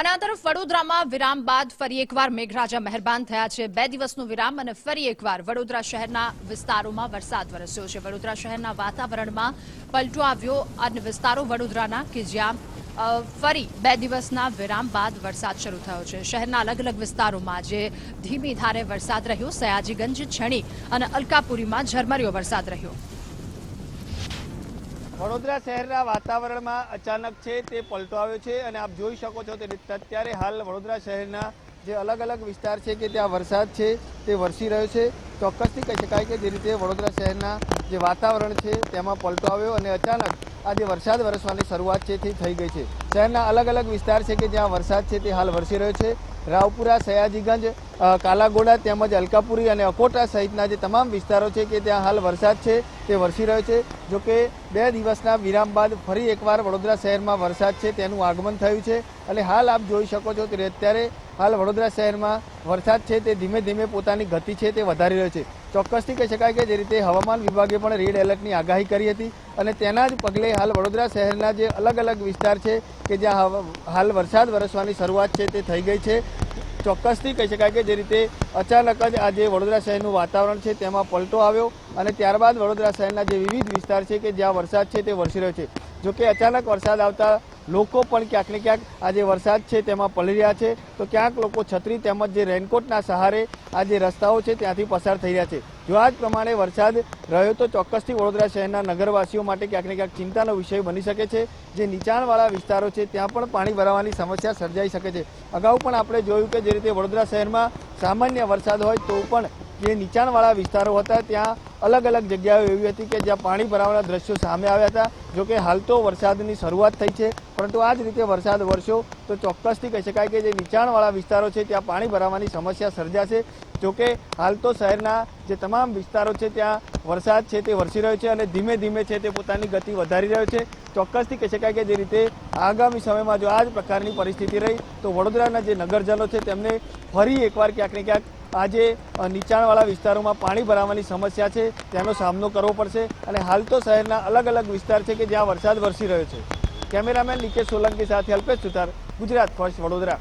અને આ તરફ વડોદરામાં વિરામ બાદ ફરી એકવાર મેઘરાજા મહેરબાન થયા છે. બે દિવસનું વિરામ અને ફરી એકવાર વડોદરા શહેરના વિસ્તારોમાં વરસાદ વરસ્યો છે. વડોદરા શહેરના વાતાવરણમાં પલટો આવ્યો અને વિસ્તારો વડોદરાના કે જ્યાં ફરી બે દિવસના વિરામ બાદ વરસાદ શરૂ થયો છે. શહેરના અલગ અલગ વિસ્તારોમાં જે ધીમી ધારે વરસાદ રહ્યો, સયાજીગંજ, છણી અને અલકાપુરીમાં ઝરમરિયો વરસાદ રહ્યો. વડોદરા શહેરના વાતાવરણમાં અચાનક છે તે પલટો આવ્યો છે અને આપ જોઈ શકો છો તે, અત્યારે હાલ વડોદરા શહેરના જે અલગ અલગ વિસ્તાર છે કે ત્યાં વરસાદ છે તે વરસી રહ્યો છે. ચોક્કસથી કહી શકાય કે જે રીતે વડોદરા શહેરના જે વાતાવરણ છે તેમાં પલટો આવ્યો અને અચાનક આ જે વરસાદ વરસવાની શરૂઆત છે તે થઈ ગઈ છે. શહેરના અલગ અલગ વિસ્તાર છે કે જ્યાં વરસાદ છે તે હાલ વરસી રહ્યો છે. રાવપુરા, સયાજીગંજ કાલાગોડા તેમજ અલકાપુરી અને અકોટા સહિતના જે તમામ વિસ્તારો છે કે ત્યાં હાલ વરસાદ છે તે વરસી રહ્યો છે. જો કે બે દિવસના વિરામ બાદ ફરી એકવાર વડોદરા શહેરમાં વરસાદ છે તેનું આગમન થયું છે. અને હાલ આપ જોઈ શકો છો કે અત્યારે હાલ વડોદરા શહેરમાં વરસાદ છે તે ધીમે ધીમે પોતાની ગતિ છે તે વધારી રહ્યો છે. ચોક્કસથી કહી શકાય કે જે રીતે હવામાન વિભાગે પણ રેડ એલર્ટની આગાહી કરી હતી અને તેના જ પગલે હાલ વડોદરા શહેરના જે અલગ અલગ વિસ્તાર છે કે જ્યાં હાલ વરસાદ વરસવાની શરૂઆત છે તે થઈ ગઈ છે. ચોક્કસથી કહી શકાય કે જે રીતે અચાનક જ આ જે વડોદરા શહેરનું વાતાવરણ છે તેમાં પલટો આવ્યો અને ત્યારબાદ વડોદરા શહેરના જે વિવિધ વિસ્તાર છે કે જ્યાં વરસાદ છે તે વરસી રહ્યો છે. જોકે અચાનક વરસાદ આવતા લોકો પણ ક્યાંક ને ક્યાંક આ જે વરસાદ છે તેમાં પલળી રહ્યા છે. તો ક્યાંક લોકો છત્રી તેમજ જે રેનકોટના સહારે આ જે રસ્તાઓ છે ત્યાંથી પસાર થઈ રહ્યા છે. જો આ જ પ્રમાણે વરસાદ રહ્યો તો ચોક્કસથી વડોદરા શહેરના નગરવાસીઓ માટે ક્યાંક ને ક્યાંક ચિંતાનો વિષય બની શકે છે. જે નીચાણવાળા વિસ્તારો છે ત્યાં પણ પાણી ભરાવાની સમસ્યા સર્જાઈ શકે છે. અગાઉ પણ આપણે જોયું કે જે રીતે વડોદરા શહેરમાં સામાન્ય વરસાદ હોય તો પણ જે નીચાણવાળા વિસ્તારો હતા, ત્યાં અલગ અલગ જગ્યાઓ એવી હતી કે જ્યાં પાણી ભરાવાના દ્રશ્યો સામે આવ્યા હતા. જો કે હાલ તો વરસાદની શરૂઆત થઈ છે, પરંતુ આ જ રીતે વરસાદ વરસ્યો તો ચોક્કસથી કહી શકાય કે જે નીચાણવાળા વિસ્તારો છે, ત્યાં પાણી ભરાવાની સમસ્યા સર્જાશે. જો કે હાલ તો શહેરના જે તમામ વિસ્તારો છે, ત્યાં વરસાદ છે તે વરસી રહ્યો છે અને ધીમે ધીમે છે તે પોતાની ગતિ વધારી રહ્યો છે. ચોક્કસથી કહી શકાય કે જે રીતે આગામી સમયમાં જો આ જ પ્રકારની પરિસ્થિતિ રહી, તો વડોદરાના જે નગરજનો છે, તેમને ફરી એકવાર ક્યાંક ને ક્યાંક આજે નીચાણવાળા વિસ્તારોમાં પાણી ભરાવાની સમસ્યા છે, તેનો સામનો કરવો પડશે અને હાલ તો શહેરના અલગ અલગ વિસ્તાર છે કે જ્યાં વરસાદ વરસી રહ્યો છે. કેમેરામેન લીકેશ સોલંકી સાથે અલ્પેશ સુતાર ગુજરાત ફર્સ્ટ વડોદરા.